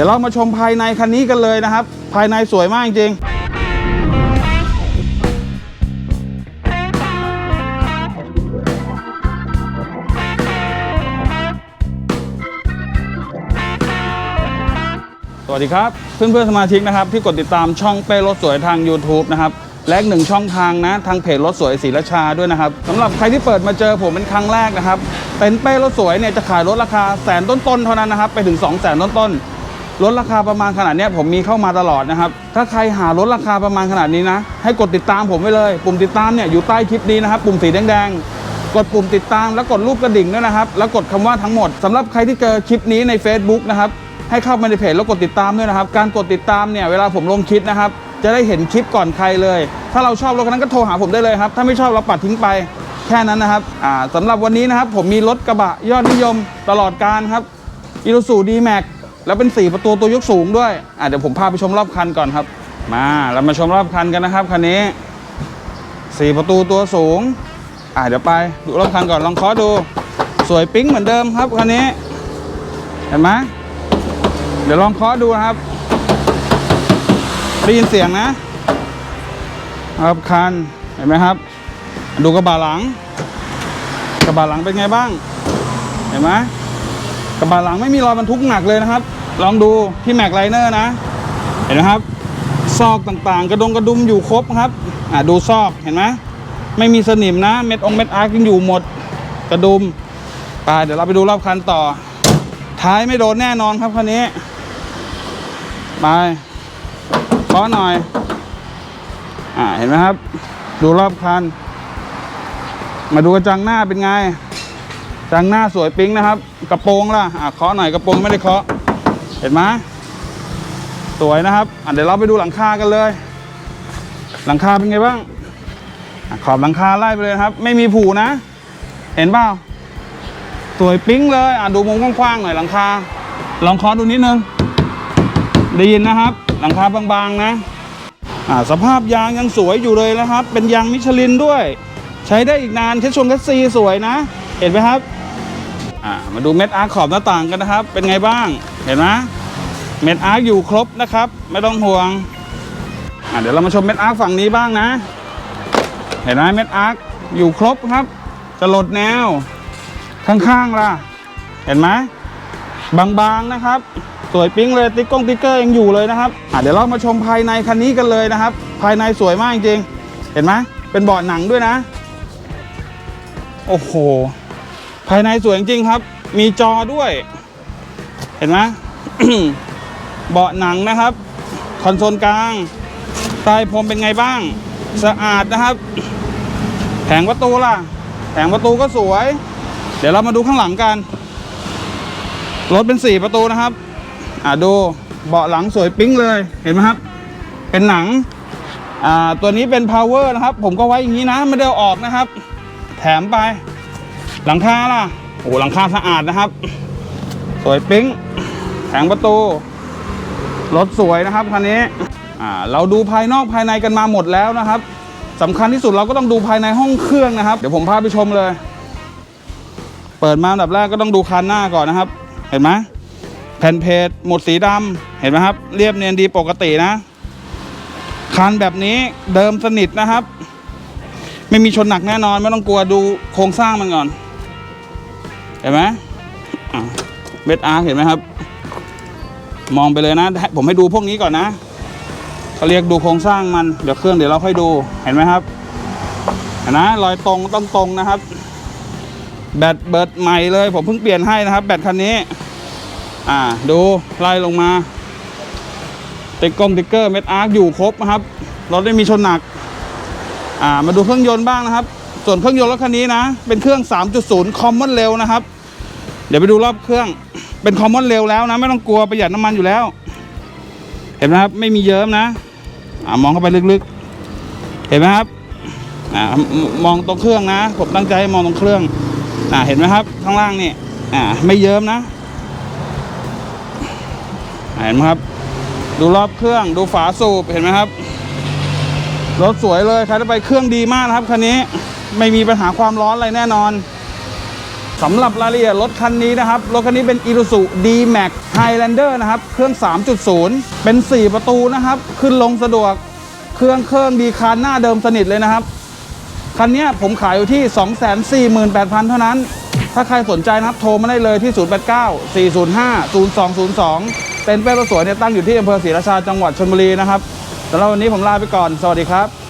ดี๋ยวเรามาชมภายในคันนี้กันเลยนะครับ ภายในสวยมากจริงสวัสดีครับ เพื่อนเพื่อนๆสมาชิกนะครับที่กดติดตามช่องเป้รถสวยทาง YouTube นะครับและอีกหนึ่งช่องทางนะทางเพจรถสวยศรีราชาด้วยนะครับสำหรับใครที่เปิดมาเจอผมเป็นครั้งแรกนะครับเต็นเป้รถสวยเนี่ยจะขายรถราคาแสนต้นๆเท่านั้นนะครับไปถึง2 0 0แสนต้นๆ รถราคาประมาณขนาดนี้ผมมีเข้ามาตลอดนะครับ ถ้าใครหารถราคาประมาณขนาดนี้นะ ให้กดติดตามผมไว้เลย ปุ่มติดตามเนี่ยอยู่ใต้คลิปนี้นะครับปุ่มสีแดงๆ กดปุ่มติดตามแล้วกดรูปกระดิ่งด้วยนะครับ แล้วกดคำว่าทั้งหมดสำหรับใครที่เจอคลิปนี้ใน Facebook นะครับให้เข้ามาในเพจแล้วกดติดตามด้วยนะครับ การกดติดตามเนี่ยเวลาผมลงคลิปนะครับจะได้เห็นคลิปก่อนใครเลย ถ้าเราชอบรถคันนั้นก็โทรหาผมได้เลยครับ ถ้าไม่ชอบเราปัดทิ้งไปแค่นั้นนะครับอ่าสำหรับวันนี้นะครับผมมีรถกระบะยอดนิยมตลอดการครับอีซูซูดี แล้วเป็น 4 ประตูตัวยกสูงด้วยอ่าเดี๋ยวผมพาไปชมรอบคันก่อนครับ มาเรามาชมรอบคันกันนะครับคันนี้ 4 ประตูตัวสูงอ่าเดี๋ยวไปดูรอบคันก่อนลองเคาะดู สวยปิ๊งเหมือนเดิมครับคันนี้ เห็นไหมเดี๋ยวลองเคาะดูนะครับได้ยินเสียงนะครับคันเห็นไหมครับ ดูกระบะหลัง กระบะหลังเป็นไงบ้าง เห็นไหม กระบะหลังไม่มีรอยบรรทุกหนักเลยนะครับ ลองดูที่แม็กไลเนอร์นะ เห็นไหมครับ ซอกต่างๆ กระดงกระดุมอยู่ครบครับอ่าดูซอกเห็นไหมไม่มีสนิมนะ เม็ดองเม็ดอาร์กยังอยู่หมดกระดุมไปเดี๋ยวเราไปดูรอบคันต่อ ท้ายไม่โดนแน่นอนครับคันนี้ไปเคาะหน่อย อ่าเห็นไหมครับ ดูรอบคัน มาดูกระจังหน้าเป็นไง จังหน้าสวยปิ๊งนะครับ กระโปรงล่ะอ่าเคาะหน่อยกระโปรงไม่ได้เคาะ เห็นไหมสวยนะครับอะเดี๋ยวเราไปดูหลังคากันเลย หลังคาเป็นไงบ้างอะขอบหลังคาไล่ไปเลยครับ ไม่มีผูนะ เห็นเปล่าสวยปิ๊งเลยอะดูมุมกว้างๆหน่อยหลังคา ลองเคาะดูนิดนึงได้ยินนะครับ หลังคาบางๆนะอ่าสภาพยางยังสวยอยู่เลยนะครับ เป็นยางมิชลินด้วย ใช้ได้อีกนานเทสชงเทสซีสวยนะ เห็นไหมครับ อ่ามาดูเม็ดอาร์ขอบหน้าต่างกันนะครับ เป็นไงบ้างเห็นไหมเม็ดอาร์อยู่ครบนะครับ ไม่ต้องห่วงอ่าเดี๋ยวเรามาชมเม็ดอาร์ฝั่งนี้บ้างนะ เห็นไหมเม็ดอาร์อยู่ครบครับ จะหลดแนว ข้างๆล่ะ เห็นไหมบางๆนะครับ สวยปิ๊งเลยติ๊กกงติ๊กเกอร์ยังอยู่เลยนะครับอะเดี๋ยวเรามาชมภายในคันนี้กันเลยนะครับ ภายในสวยมากจริงเห็นไหมเป็นเบาะหนังด้วยนะ โอ้โห ภายในสวยจริงครับ มีจอด้วย เห็นไหมเบาะหนังนะครับ คอนโซลกลางใต้พรมเป็นไงบ้าง สะอาดนะครับ แผงประตูล่ะ แผงประตูก็สวย เดี๋ยวเรามาดูข้างหลังกัน รถเป็นสี่ประตูนะครับ อ่าดูเบาะหลังสวยปิ๊งเลย เห็นไหมครับ เป็นหนัง อ่า ตัวนี้เป็น power นะครับ ผมก็ไว้อย่างนี้นะ ไม่ได้ออกนะครับ แถมไป หลังคาล่ะ โอ้หลังคาสะอาดนะครับ สวยปิ๊งแผงประตู รถสวยนะครับคันนี้อ่าเราดูภายนอกภายในกันมาหมดแล้วนะครับสำคัญที่สุดเราก็ต้องดูภายในห้องเครื่องนะครับ เดี๋ยวผมพาไปชมเลย เปิดมาอันดับแรกก็ต้องดูคันหน้าก่อนนะครับ เห็นไหมแผ่นเพจหมดสีดำเห็นไหมครับ เรียบเนียนดีปกตินะคันแบบนี้เดิมสนิทนะครับ ไม่มีชนหนักแน่นอน ไม่ต้องกลัวดูโครงสร้างมันก่อน เห็นไหมเม็ดอาร์เห็นไหมครับ มองไปเลยนะ ผมให้ดูพวกนี้ก่อนนะเขาเรียกดูโครงสร้างมัน เดี๋ยวเครื่องเดี๋ยวเราค่อยดู เห็นไหมครับเห็นนะรอยตรงต้องตรงนะครับ แบตเบิดใหม่เลย ผมเพิ่งเปลี่ยนให้นะครับ แบตคันนี้ อ่า ดูไล่ลงมาติ๊กกงติ๊กเกอร์เม็ดอาร์คอยู่ครบนะครับ รถไม่มีชนหนัก อ่า มาดูเครื่องยนต์บ้างนะครับ ส่วนเครื่องยนต์รถคันนี้นะ เป็นเครื่อง 3.0 Common Rail นะครับ เดี๋ยวไปดูรอบเครื่องเป็น Common Rail แล้วนะ ไม่ต้องกลัวประหยัดน้ำมันอยู่แล้ว เห็นไหมครับไม่มีเยิ้มนะอ่ามองเข้าไปลึกๆ เห็นไหมครับอ่ามองตรงเครื่องนะ ผมตั้งใจมองตรงเครื่องอ่าเห็นไหมครับ ข้างล่างนี่อ่าไม่เยิ้มนะเห็นไหมครับ ดูรอบเครื่องดูฝาสูบเห็นไหมครับรถสวยเลยใครจะไปเครื่องดีมากนะครับคันนี้ ไม่มีปัญหาความร้อนอะไรแน่นอนสำหรับรายละเอียดรถคันนี้นะครับ รถคันนี้เป็น i r u s u D-Max Highlander นะครับ เครื่อง 3.0 เป็น 4 ประตูนะครับ ขึ้นลงสะดวก เครื่องเครื่องดีคานหน้าเดิมสนิทเลยนะครับ คันนี้ผมขายอยู่ที่ 248,000 เท่านั้น ถ้าใครสนใจนะครับ โทรมาได้เลยที่ 089 405 0202เต็นท์เป้ประสวยเนี่ยตั้งอยู่ที่อำเภอศรีราชาจังหวัดชลบุรีนะครับสำหรับวันนี้ผมลาไปก่อน สวัสดีครับ